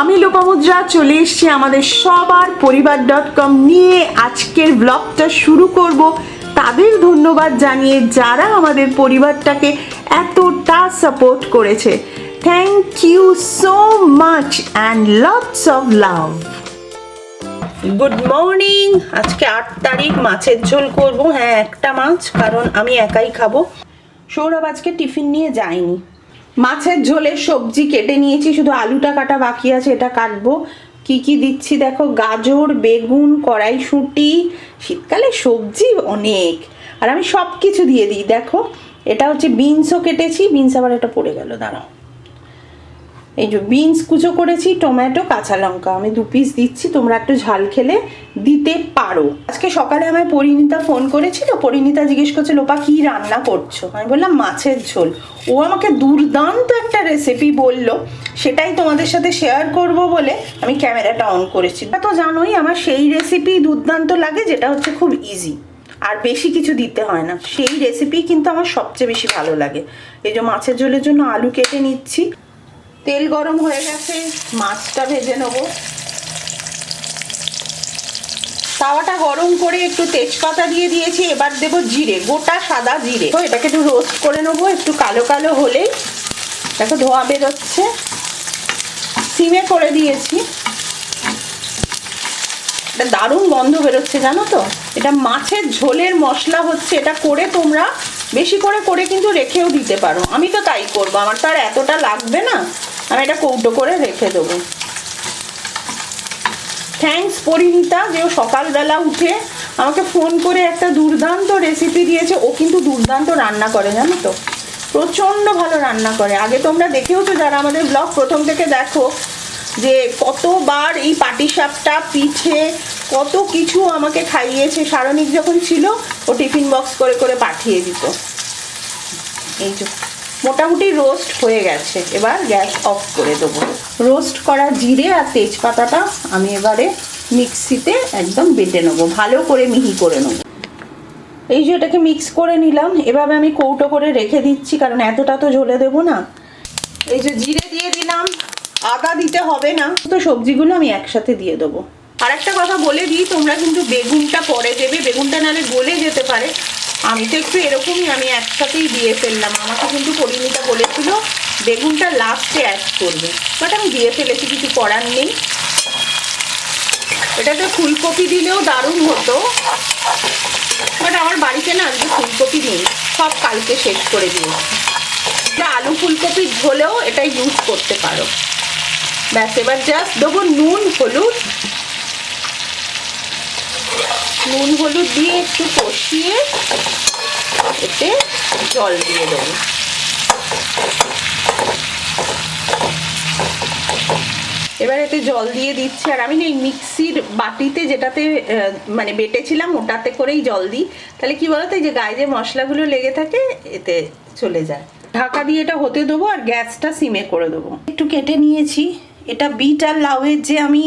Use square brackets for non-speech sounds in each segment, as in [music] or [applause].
আমি লোপামুদ্রা চলে এসেছি আমাদের সবার পরিবার ডট কম নিয়ে। আজকের ব্লগটা শুরু করব। তাদের ধন্যবাদ জানিয়ে যারা আমাদের পরিবারটাকে এতটা সাপোর্ট করেছে। Thank you so much and lots of love good morning আজকে আট তারিখ, মাছের ঝোল করব। হ্যাঁ একটা মাছ, কারণ আমি একাই খাব। সৌরভ আজকে টিফিন নিয়ে যায়নি। মাছের ঝোলে সবজি কেটে নিয়েছি, শুধু আলুটা কাটা বাকি আছে, এটা কাটবো। কি কি দিচ্ছি দেখো? গাজর, বেগুন, কড়াইশুঁটি, শীতকালে সবজি অনেক। আর আমি সব কিছু দিয়ে দিই, দেখো। এটা হচ্ছে বিনসও কেটেছি, বিনস আবার এটা পড়ে গেল, দাঁড়াও। এই যে বিনস কুচো করেছি টমেটো কাঁচা লঙ্কা। আমি দু পিস দিচ্ছি, তোমরা একটু ঝাল খেলে দিতে পারো। আজকে সকালে আমায় পরিণীতা ফোন করেছিল, পরিণীতা জিজ্ঞেস করছে, লোপা, কি রান্না করছ? আমি বললাম, মাছের ঝোল। ও আমাকে দুর্দান্ত একটা রেসিপি বলল, সেটাই তোমাদের সাথে শেয়ার করব বলে আমি ক্যামেরাটা অন করেছি। তা জানোই, আমার সেই রেসিপি দুর্দান্ত লাগে, যেটা হচ্ছে খুব ইজি আর বেশি কিছু দিতে হয় না। সেই রেসিপি কিন্তু আমার সবচেয়ে বেশি ভালো লাগে। এই যে মাছের ঝোলের জন্য আলু কেটে নিচ্ছি। তেল গরম হয়ে গেছে, মাছটা ভেজে নেব। তাওয়াটা গরম করে একটু তেজপাতা দিয়ে দিয়েছি, এবার দেব জিরে, গোটা সাদা জিরে। তো এটাকে একটু রোস্ট করে নেব, একটু কালো কালো হলেই। দেখো ধোয়া বেরোচ্ছে। সিমে করে দিয়েছি। এটা দারুণ গন্ধ বেরোচ্ছে, জানো তো? এটা মাছের ঝোলের মশলা হচ্ছে, এটা করে তোমরা বেশি করে করে কিন্তু রেখেও দিতে পারো। আমি তো তাই করব, আমার তো আর এতটা লাগবে না। আমি এটা কৌটো করে রেখে দেবো। থ্যাঙ্কস পরিণীতা যে ও সকালবেলা উঠে আমাকে ফোন করে একটা দুর্দান্ত রেসিপি দিয়েছে। ও কিন্তু দুর্দান্ত রান্না করে, জানো তো? প্রচণ্ড ভালো রান্না করে। আগে তোমরা দেখেও তো যারা আমাদের ব্লগ প্রথম থেকে দেখো যে কতবার এই পাটিসাপটা, পিঠে কত কিছু আমাকে খাইয়েছে। সারণিক যখন ছিল, ও টিফিন বক্স করে করে পাঠিয়ে দিত। এই যে। মোটামুটি রোস্ট হয়ে গেছে। এবার গ্যাস অফ করে দেবো। রোস্ট করা জিরে আর তেজপাতাটা আমি এবারে মিক্সিতে একদম বেটে নেব। ভালো করে মিহি করে নেব। এই যে এটাকে মিক্স করে নিলাম। এভাবে আমি কৌটো করে রেখে দিচ্ছি, কারণ এতটা তো ঝোলে দেবো না। এই যে জিরে দিয়ে দিলাম। আদা দিতে হবে না। তো সবজিগুলো আমি একসাথে দিয়ে দেবো। আর একটা কথা বলে দিই, তোমরা কিন্তু বেগুনটা পরে দেবে। বেগুনটা নাহলে গলে যেতে পারে। আমি তো একটু এরকমই, আমি একসাথেই দিয়ে ফেললাম। আমাকে কিন্তু পরিণীতা বলেছিল, বেগুনটা লাস্টে অ্যাড করবে। বাট আমি দিয়ে ফেলেছি, কিছু করার নেই। এটাতে ফুলকপি দিলেও দারুণ হতো। বাট আমার বাড়িতে না আজকে ফুলকপি নেই। সব কালকে শেষ করে দিয়েছি। আলু ফুলকপির ঝোলেও এটা ইউজ করতে পারো। ব্যাস, এবার জাস্ট দেবো নুন, হলুদ। নুন হলুদ দিয়ে একটু কষিয়ে এতে জল দিয়ে দেবো। এবার এতে জল দিয়ে দিচ্ছি, আর আমি এই মিক্সির বাটিতে যেটাতে মানে বেটেছিলাম ওটাতে করেই জল দিই। তাহলে কি বলতো, এই যে গায়ে যে মশলাগুলো লেগে থাকে, এতে চলে যায়। ঢাকা দিয়ে এটা হতে দেবো, আর গ্যাসটা সিমে করে দেবো। একটু কেটে নিয়েছি। এটা বিট আর লাউয়ের যে আমি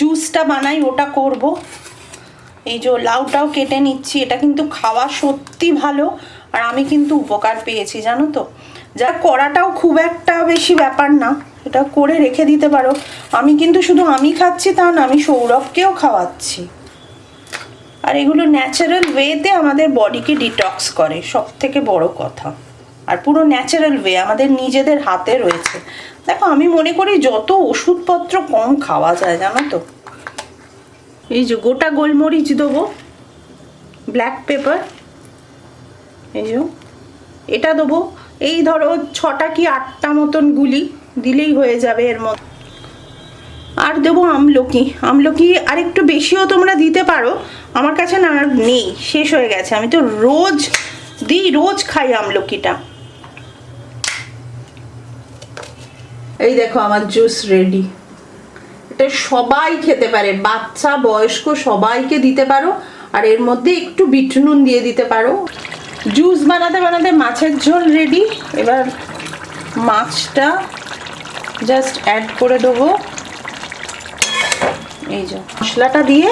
জুসটা বানাই, ওটা করব। এই যে লাউটাও কেটে নিচ্ছি, এটা কিন্তু খাওয়া সত্যি ভালো। আর আমি কিন্তু উপকার পেয়েছি, জানো তো? যা করাটাও খুব একটা বেশি ব্যাপার না, এটা করে রেখে দিতে পারো। আমি কিন্তু শুধু আমি খাচ্ছি তা না, আমি সৌরভকেও খাওয়াচ্ছি। আর এগুলো ন্যাচারাল ওয়েতে আমাদের বডিকে ডিটক্স করে সব থেকে বড় কথা। আর পুরো ন্যাচারাল ওয়ে আমাদের নিজেদের হাতে রয়েছে। দেখো, আমি মনে করি যত ওষুধপত্র কম খাওয়া যায়, জানো তো? এই যে গোটা গোলমরিচ দেবো ব্ল্যাক পেপার এই যে। এটা দেবো, এই ধরো ছটা কি আটটা মতন গুলি দিলেই হয়ে যাবে এর মধ্যে। আর দেবো আমলকি আমলকি আর একটু বেশিও তোমরা দিতে পারো, আমার কাছে না নেই, শেষ হয়ে গেছে। আমি তো রোজ দিই, রোজ খাই আমলকিটা। এই দেখো আমার জুস রেডি এটা সবাই খেতে পারে, বাচ্চা, বয়স্ক, সবাইকে দিতে পারো, আর এর মধ্যে একটু বিট নুন দিয়ে দিতে পারো। জুস বানাতে বানাতে মাছের ঝোল রেডি এবার মাছটা জাস্ট অ্যাড করে দেবো। এই যে মশলাটা দিয়ে,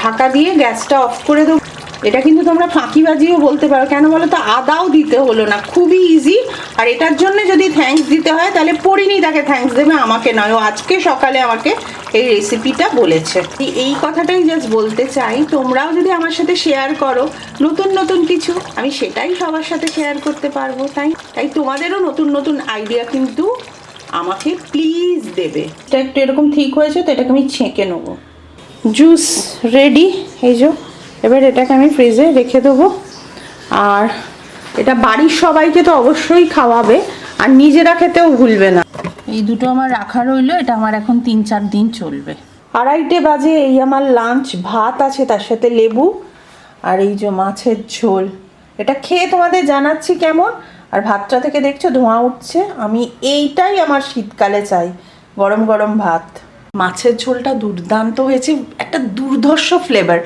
ঢাকা দিয়ে গ্যাসটা অফ করে দেবো। এটা কিন্তু তোমরা ফাঁকিবাজিও বলতে পারো। কেন বলো তো? আদাও দিতে হলো না। খুবই ইজি আর এটার জন্য যদি থ্যাঙ্কস দিতে হয়, তাহলে পরিনি তাকে থ্যাঙ্কস দেবে, আমাকে নয়। ও আজকে সকালে আমাকে এই রেসিপিটা বলেছে। এই কথাটাই জাস্ট বলতে চাই, তোমরাও যদি আমার সাথে শেয়ার করো, নতুন নতুন কিছু, আমি সেটাই সবার সাথে শেয়ার করতে পারব। তাই তাই তোমাদেরও নতুন নতুন আইডিয়া কিন্তু আমাকে প্লিজ দেবে। এটা একটু এরকম ঠিক হয়েছে, তো এটাকে আমি ছেঁকে নেব। জুস রেডি এই যে। এবার এটাকে আমি ফ্রিজে রেখে দেবো। আর এটা বাড়ির সবাইকে তো অবশ্যই খাওয়াবে আর নিজেরা খেতেও ভুলবে না। এই দুটো আমার রাখা রইল এটা আমার এখন তিন চার দিন চলবে। আড়াইটে বাজে এই আমার লাঞ্চ ভাত আছে তার সাথে লেবু আর এই যে মাছের ঝোল। এটা খেয়ে তোমাদের জানাচ্ছি কেমন? আর ভাতটা থেকে দেখছ ধোঁয়া উঠছে। আমি এইটাই আমার শীতকালে চাই গরম গরম ভাত। মাছের ঝোলটা দুর্দান্ত হয়েছে একটা দুর্ধর্ষ ফ্লেভার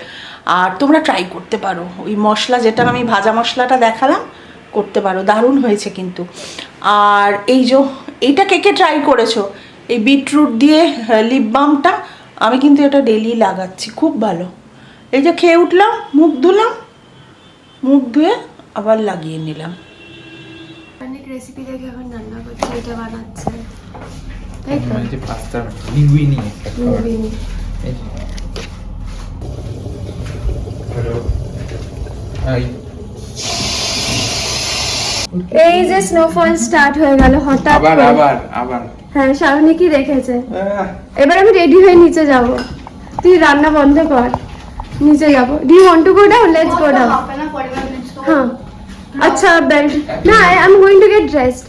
আর তোমরা ট্রাই করতে পারো। ওই মশলা যেটা আমি ভাজা মশলাটা দেখালাম করতে পারো। দারুণ হয়েছে কিন্তু। আর এই যে এইটা কে কে ট্রাই করেছ? এই বিটরুট দিয়ে লিপ বামটা আমি কিন্তু এটা ডেলি লাগাচ্ছি। খুব ভালো। এই যে খেয়ে উঠলাম মুখ ধুলাম মুখ ধুয়ে আবার লাগিয়ে নিলাম। অনেক রেসিপি দেখে এখন রান্না করছি এটা বানাচ্ছে। তাই তো? যে পাস্তা খাবার লিঙ্গুইনি। এই যে। স্নোফল স্টার্ট হয়ে গেল হঠাৎ আবার আবার আবার। হ্যাঁ শাওনি কি দেখেছে? এবার আমি রেডি হয়ে নিচে যাব। তুই রান্না বন্ধ কর। নিচে যাব। Do you want to go down let's go down হ্যাঁ। আচ্ছা বেল্ট না I am going to get dressed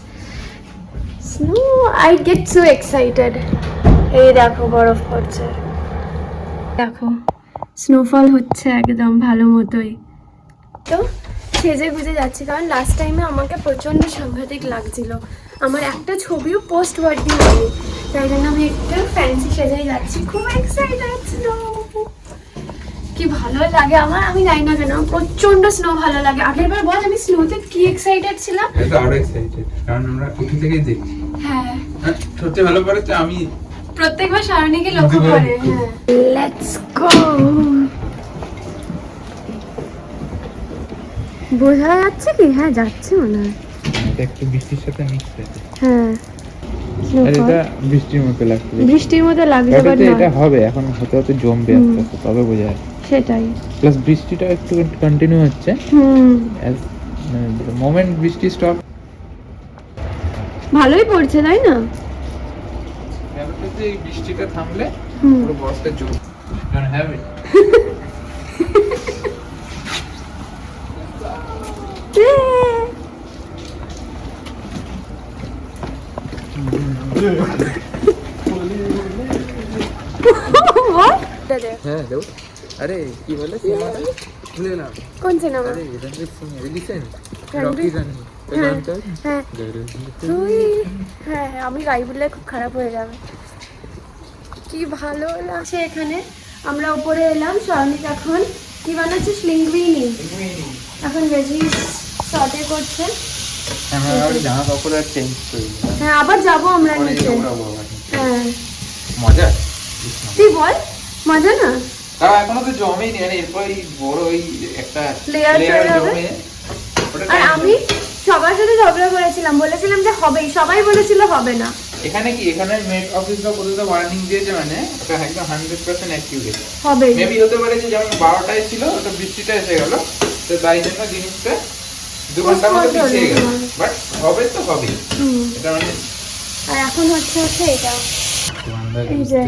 snow I get so excited এই দেখো বরফ পড়ছে। দেখো। স্নোফল হচ্ছে একদম ভালো মতোই। তো সেজে গুজে যাচ্ছি কারণ লাস্ট টাইমে আমাকে প্রচণ্ড সাংঘাতিক লাগছিল। আমার একটা ছবিও পোস্ট ওয়ার্ডি হয়নি। তাই জন্য আমি একটু ফ্যান্সি সেজেই যাচ্ছি। খুব এক্সাইটেড স্নো কি ভালো লাগে আমার আমি জানি না কেন প্রচণ্ড স্নো ভালো লাগে। আগের বার বল আমি স্নোতে কি এক্সাইটেড ছিলাম? আরও এক্সাইটেড কারণ আমরা উঠি থেকেই দেখি হ্যাঁ। হ্যাঁ, সবচেয়ে ভালো করে তো আমি প্রত্যেকবার সারণীকে লক্ষ্য। করে হ্যাঁ। লেটস গো বোঝা যাচ্ছে কি? হ্যাঁ যাচ্ছে মনে হয়। এটা একটু বৃষ্টির সাথে মিক্স আছে হ্যাঁ। এটা বৃষ্টির মতো লাগছে বৃষ্টির মতো লাগছে তবে বাট এটা হবে এখন হতে হতে জমবে আস্তে আস্তে তবে বোঝা যায় সেটাই। প্লাস বৃষ্টিটা একটু কন্টিনিউ হচ্ছে। হুম। মোমেন্ট বৃষ্টি স্টপ ভালোই পড়ছে তাই না? ব্যাপারটা এই বৃষ্টিটা থামলে পুরো বরফটা জমে কারণ হ্যাভ ইট হ্যাঁ দেও আরে কি বলে সিনেমাটা? ভুলে গেলাম কোন সিনেমা? আরে রণবীর সিং রিলিসেন্ট রকি রানি হ্যাঁ, গানটা হ্যাঁ। তুই হ্যাঁ হ্যাঁ, আমি গাই বললে খুব খারাপ হয়ে যাবে। কি ভালো লাগছে এখানে। আমরা উপরে এলাম স্বর্ণিক এখন কি বানাচ্ছে লিঙ্গুইনি এখন ভেজি সটে করছে। চেঞ্জ করি। হ্যাঁ আবার যাব আমরা নিচে। হ্যাঁ। মজা? তুই বল। মজা না? তাও এখনও তো জমেই নি মানে এরপর এই বড় ওই একটা হবে। ওটা আর আমি সবার সাথে ঝগড়া করেছিলাম বলেছিলাম যে হবেই সবাই বলেছিল হবে না। এখানে কি এখানে মেট অফিস বা কোথাও ওয়ার্নিং দিয়েছে মানে ওটা একদম হান্ড্রেড পার্সেন্ট অ্যাকিউরেট হবেই মেবি হতে পারে যে যেমন বারোটায় ছিল ওটা বৃষ্টিটা এসে গেল তো তাই জন্য জিনিসটা দু মধ্যে Postpone পিছিয়ে গেল। বাট হবে তো হুম। এটা মানে আর এখন হচ্ছে হচ্ছে এটা। এই যে।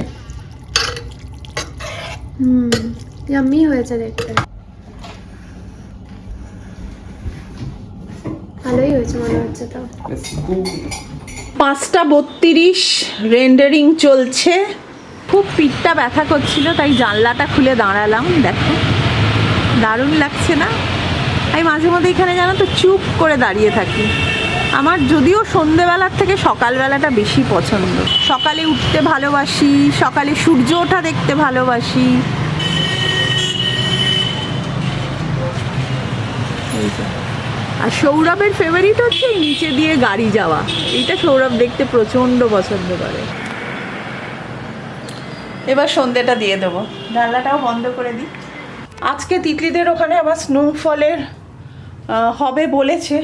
হুম ইয়াম্মি হয়েছে দেখতে। ভালোই হয়েছে মনে হচ্ছে তো। পাঁচটা বত্রিশ রেন্ডারিং চলছে। খুব পিঠটা ব্যথা করছিল তাই জানলাটা খুলে দাঁড়ালাম দেখো। দারুণ লাগছে না? আমি মাঝে মধ্যে এখানে জানো তো চুপ করে দাঁড়িয়ে থাকি। আমার যদিও সন্ধেবেলার থেকে সকালবেলাটা বেশি পছন্দ। সকালে উঠতে ভালোবাসি সকালে সূর্য ওঠা দেখতে ভালোবাসি। আর সৌরভের ফেভারিট হচ্ছে নিচে দিয়ে গাড়ি যাওয়া। এইটা সৌরভ দেখতে প্রচণ্ড পছন্দ করে। এবার সন্ধেটা দিয়ে দেবো। জানলাটাও বন্ধ করে দিই। আজকে তিতলিদের ওখানে আবার স্নোফলের হবে বলেছে।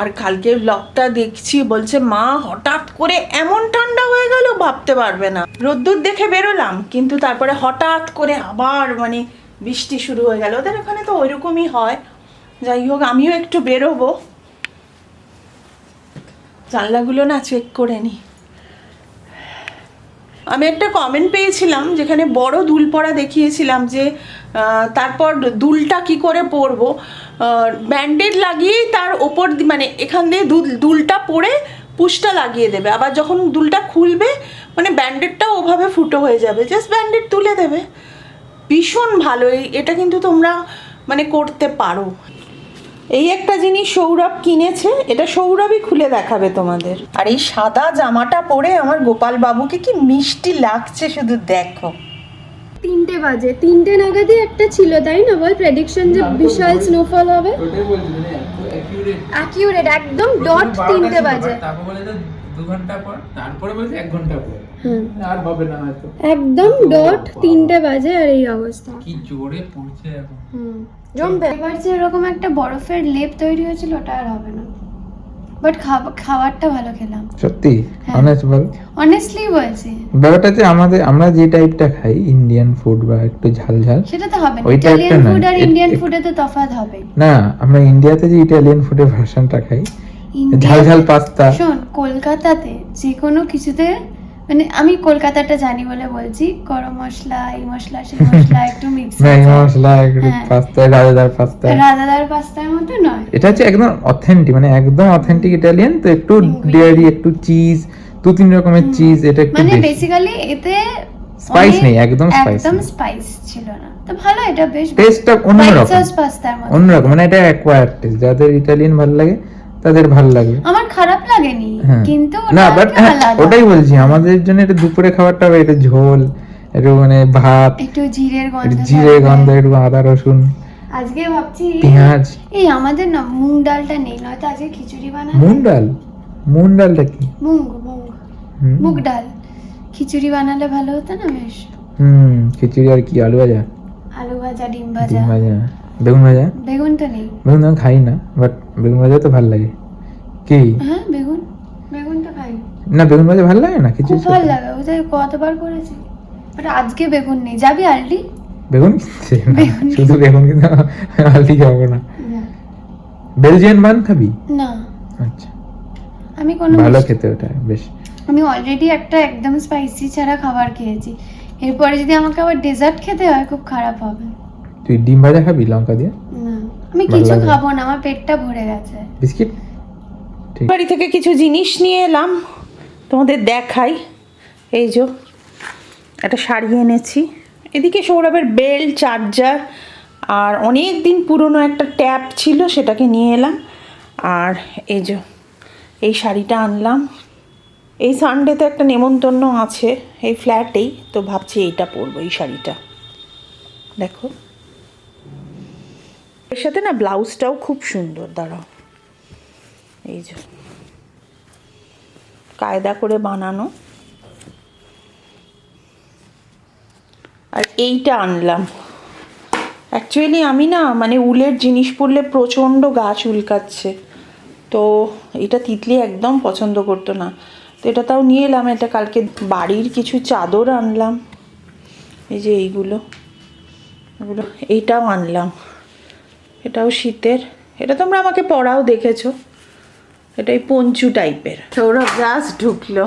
আর কালকে ব্লগটা দেখছি, বলছে, মা, হঠাৎ করে এমন ঠান্ডা হয়ে গেল, ভাবতে পারবে না। রোদ্দুর দেখে বেরোলাম, কিন্তু তারপরে হঠাৎ করে আবার মানে বৃষ্টি শুরু হয়ে গেল। ওদের এখানে তো ওইরকমই হয়। যাই হোক, আমিও একটু বেরোবো। জানলাগুলো না চেক করে নিই আমি একটা কমেন্ট পেয়েছিলাম যেখানে বড় দুল পরা দেখিয়েছিলাম যে তারপর দুলটা কি করে পরবো? ব্যান্ডেড লাগিয়েই তার ওপর মানে এখান দিয়ে দুল দুলটা পরে পুশটা লাগিয়ে দেবে। আবার যখন দুলটা খুলবে মানে ব্যান্ডেডটাও ওভাবে ফুটো হয়ে যাবে। জাস্ট ব্যান্ডেড তুলে দেবে। ভীষণ ভালো এটা কিন্তু তোমরা মানে করতে পারো। এই একটা জিনিস সৌরভ কিনেছে এটা সৌরভই খুলে দেখাবে তোমাদের। আর এই সাদা জামাটা পরে আমার গোপাল বাবুকে কি মিষ্টি লাগছে শুধু দেখো। তিনটে বাজে তিনটে নাগাদই একটা ছিল তাই না বল? প্রেডিকশন যে বিশাল স্নোফল হবে। অ্যাকিউরেট একদম ডট তিনটে বাজে but তারপর বলে যে দু ঘণ্টা পর তারপরে বলছে এক ঘণ্টা পর। আর হবে না হয়তো। একদম ডট তিনটে বাজে আর এই অবস্থা। কি জোরে পড়ছে এখন। হুম। জমবে। এবার যে এরকম একটা বরফের লেপ তৈরি হয়েছিল ওটা আর হবে না। বাট খাবারটা ভালো খেলাম। সত্যি? হ্যাঁ। অনেস্ট বল? অনেস্টলি বলছি। ব্যাপারটা যে আমাদের আমরা যে টাইপটা খাই ইন্ডিয়ান ফুড বা একটু ঝাল ঝাল সেটা তো হবে ওই ইটালিয়ান ফুড আর ইন্ডিয়ান ফুডে তো তফাৎ হবে। না আমরা ইন্ডিয়াতে যে ইটালিয়ান ফুডের ভার্সনটা খাই ঝাল ঝাল পাস্তা শোন কলকাতাতে যে কোনো কিছুতে মানে আমি কলকাতাটা জানি বলে বলছি গরম মশলা এই মশলা সেই [laughs] মশলা একটু মিক্স ম্যাগি মশলা একটু হ্যাঁ। পাস্তা রাজাদার পাস্তা রাধাদার পাস্তার মতো নয়। এটা হচ্ছে একদম অথেন্টিক মানে একদম অথেন্টিক ইটালিয়ান তো একটু ডেয়ারি একটু চিজ দু তিন রকমের চিজ এটা একটু মানে বেসিক্যালি এতে স্পাইস নেই, একদম স্পাইস একদম স্পাইস ছিল না। তো ভালো এটা বেশ টেস্টটা অন্যরকম। পাস্তার মতো। অন্যরকম মানে এটা অ্যাকোয়ার টেস্ট যাদের ইটালিয়ান ভালো লাগে তাদের ভালো লাগবে আমার খারাপ লাগেনি হ্যাঁ। কিন্তু না বাট একটু ওটাই বলছি আমাদের জন্য এটা দুপুরে খাবারটা হবে একটু ঝোল একটু মানে ভাত একটু জিরের গন্ধ জিরে গন্ধ একটু আদা রসুন আজকে ভাবছি পেঁয়াজ। এই আমাদের না মুগ ডালটা নেই নয়তো আজকে খিচুড়ি বানাবো। মুগ ডাল? মুগ ডালটা কি? মুগ মুগ। মুগ ডাল। খিচুড়ি বানালে ভালো হতো না বেশ? হুম খিচুড়ি আর কি আলু ভাজা? আলু ভাজা ডিম ভাজা। ডিম ভাজা। বেগুন ভাজা? বেগুন তো নেই। বেগুন আমি খাই না বাট বেগুন ভাজা তো ভালো লাগে। কি? হ্যাঁ বেগুন। বেগুন তো খাই। না বেগুন ভাজা ভালো লাগে না? খিচুড়ি ভালো লাগে ওদের কতবার করেছি? বাট আজকে বেগুন নেই। যাবি আলডি বেগুন শুধু বেগুন কিন্তু আলদি খাব না। বেলজিয়ান বান খাবি? না। আচ্ছা। আমি কোনো ভালো খেতে ওটা বেশ। আমি অলরেডি একটা একদম স্পাইসি ছাড়া খাবার খেয়েছি। এরপরে যদি আমাকে আবার ডেজার্ট খেতে হয় খুব খারাপ হবে। তুই ডিম ভাজা খাবি লঙ্কা দিয়ে? না আমি কিছু খাব না আমার পেটটা ভরে গেছে। বিস্কিট? ঠিক। বাড়ি থেকে কিছু জিনিস নিয়ে এলাম তোমাদের দেখাই। এই যে একটা শাড়ি এনেছি। এদিকে সৌরভের বেল চার্জার আর অনেক দিন পুরনো একটা ট্যাপ ছিল সেটাকে নিয়ে এলাম। আর এই যে এই শাড়িটা আনলাম। এই সানডেতে একটা নেমন্তন্ন আছে এই ফ্ল্যাটেই তো ভাবছি এইটা পরবো এই শাড়িটা। দেখো। এর সাথে না ব্লাউজটাও খুব সুন্দর, দাঁড়াও। এই যে। কায়দা করে বানানো। আর এইটা আনলাম। অ্যাকচুয়ালি আমি না মানে উলের জিনিস পরলে প্রচণ্ড গা চুলকাচ্ছে। তো এটা তিতলি একদম পছন্দ করতো না। তো এটা তাও নিয়ে এলাম, এটা কালকে বাড়ির কিছু চাদর আনলাম। এই যে এইগুলো। এগুলো, এইটাও আনলাম। এটাও শীতের। এটা তোমরা আমাকে পরাও দেখেছ? এটাই পঞ্চু টাইপের সৌরভ জাস্ট ঢুকলো।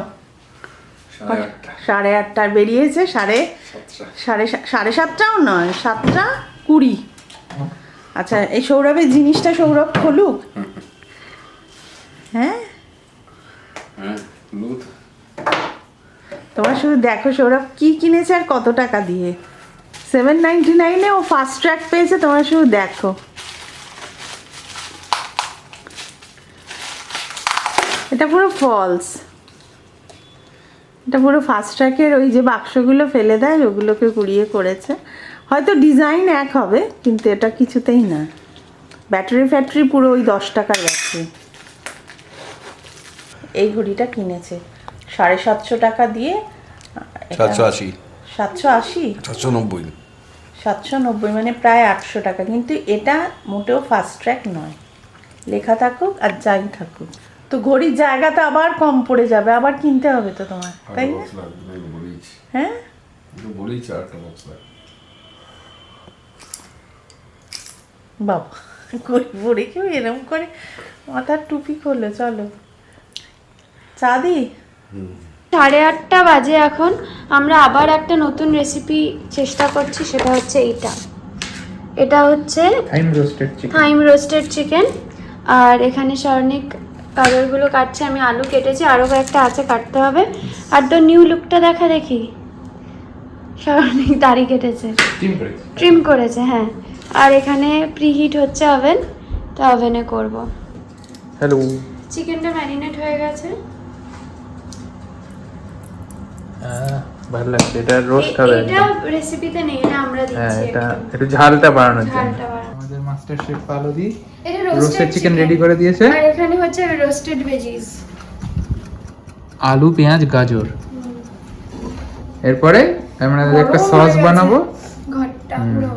সাড়ে আটটার বেরিয়েছে সাড়ে সাড়ে সাড়ে সাতটাও নয় সাতটা কুড়ি। আচ্ছা এই সৌরভের জিনিসটা সৌরভ খোলুক। হ্যাঁ? তোমার শুধু দেখো সৌরভ কি কিনেছে আর কত টাকা দিয়ে? সেভেন নাইনটি নাইনে ও ফার্স্ট ট্র্যাক পেয়েছে তোমরা শুধু দেখো। এটা পুরো ফলস এটা পুরো ফার্স্ট ট্র্যাকের ওই যে বাক্সগুলো ফেলে দেয় ওগুলোকে কুড়িয়ে করেছে। হয়তো ডিজাইন এক হবে কিন্তু এটা কিছুতেই না। ব্যাটারি ফ্যাক্টরি পুরো ওই দশ টাকার ব্যাটারি এই ঘড়িটা কিনেছে। সাড়ে সাতশো টাকা দিয়ে সাতশো আশি। সাতশো আশি? সাতশো নব্বই। সাতশো নব্বই মানে প্রায় আটশো টাকা। কিন্তু এটা মোটেও ফার্স্ট ট্র্যাক নয়। লেখা থাকুক আর যাই থাকুক। তো ঘড়ির জায়গাটা আবার কম পড়ে যাবে আবার কিনতে হবে তো তোমার তাই না? হ্যাঁ? বাবা ঘড়ি পড়ে কেউ এরম করে মাথার টুপি করল চলো। চা দি? সাড়ে আটটা বাজে এখন আমরা আবার একটা নতুন রেসিপি চেষ্টা করছি সেটা হচ্ছে এইটা। এটা হচ্ছে thyme roasted chicken thyme roasted chicken আর এখানে স্বর্ণিক গাজরগুলো কাটছে আমি আলু কেটেছি আরও কয়েকটা আছে কাটতে হবে। আর তো নিউ লুকটা দেখা দেখি। দাড়ি কেটেছে। ট্রিম করেছে। হ্যাঁ। আর এখানে প্রিহিট হচ্ছে ওভেন তো ওভেনে করব। হ্যালো চিকেনটা ম্যারিনেট হয়ে গেছে। ভালো লাগছে। এটা রোস্ট হবে এটা রেসিপিতে নেই না আমরা হ্যাঁ দিচ্ছি এটা একটু। ঝালটা বাড়ানোর জন্য। মাস্টার শেফ পালোদি এটা রোস্টেড চিকেন রেডি করে দিয়েছে। আর এখানে হচ্ছে রোস্টেড ভেজিস আলু পেঁয়াজ গাজর। এরপরে আমরা একটা সস বানাবো। ঘরটা পুরো।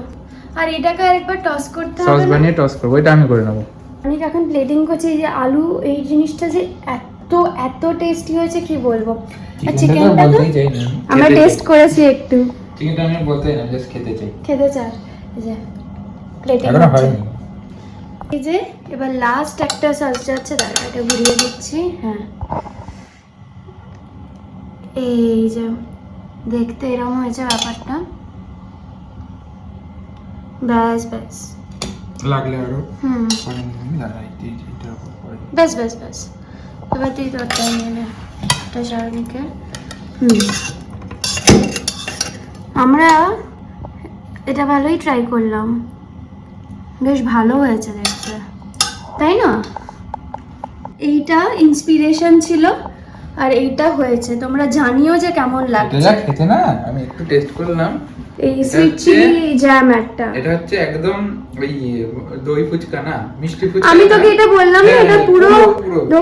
আর এটাকে আরেকবার টস করতে হবে না? বানিয়ে টস করব এটা আমি করে নেব। অনেক এখন প্লেটিং করছি যে আলু এই জিনিসটা যে এত এত টেস্টি হয়েছে কি বলব? আর চিকেনটা তো আমরা টেস্ট করেছি একটু। চিকেনটা আমি বলতেই না জাস্ট খেতে চাই। খেতে চাই। যে প্লেটিং এই যে এবার লাস্ট একটা সস যাচ্ছে দাঁড়া এটা ঘুরিয়ে দিচ্ছি হ্যাঁ। এই যে দেখতে এরকম হয়েছে ব্যাপারটা। ব্যাস ব্যাস। লাগলে আরও হুম। ব্যাস ব্যাস ব্যাস। এবার তুই তোরটা নিয়ে নে এটা হুম। আমরা এটা ভালোই ট্রাই করলাম। বেশ ভালো হয়েছে দেখতে। তাই না? এইটা ইন্সপিরেশন ছিল আর এইটা হয়েছে। তোমরা জানিও যে কেমন লাগছে। যা খেতে না? আমি একটু টেস্ট করলাম এই সুইট চিলি জ্যাম একটা। এটা হচ্ছে একদম ওই দই ফুচকা না মিষ্টি ফুচকা আমি তোকে এটা বললাম না, হ্যাঁ, এটা পুরো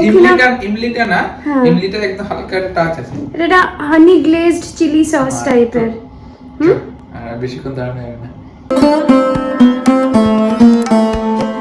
ইমলিটা ইমলিটা না হ্যাঁ। ইমলিটা একদম হালকা টাচ আছে। এটা হানি গ্লেজড চিলি সস টাইপের হুম? আর বেশিক্ষণ দাঁড়ানো যাবে না।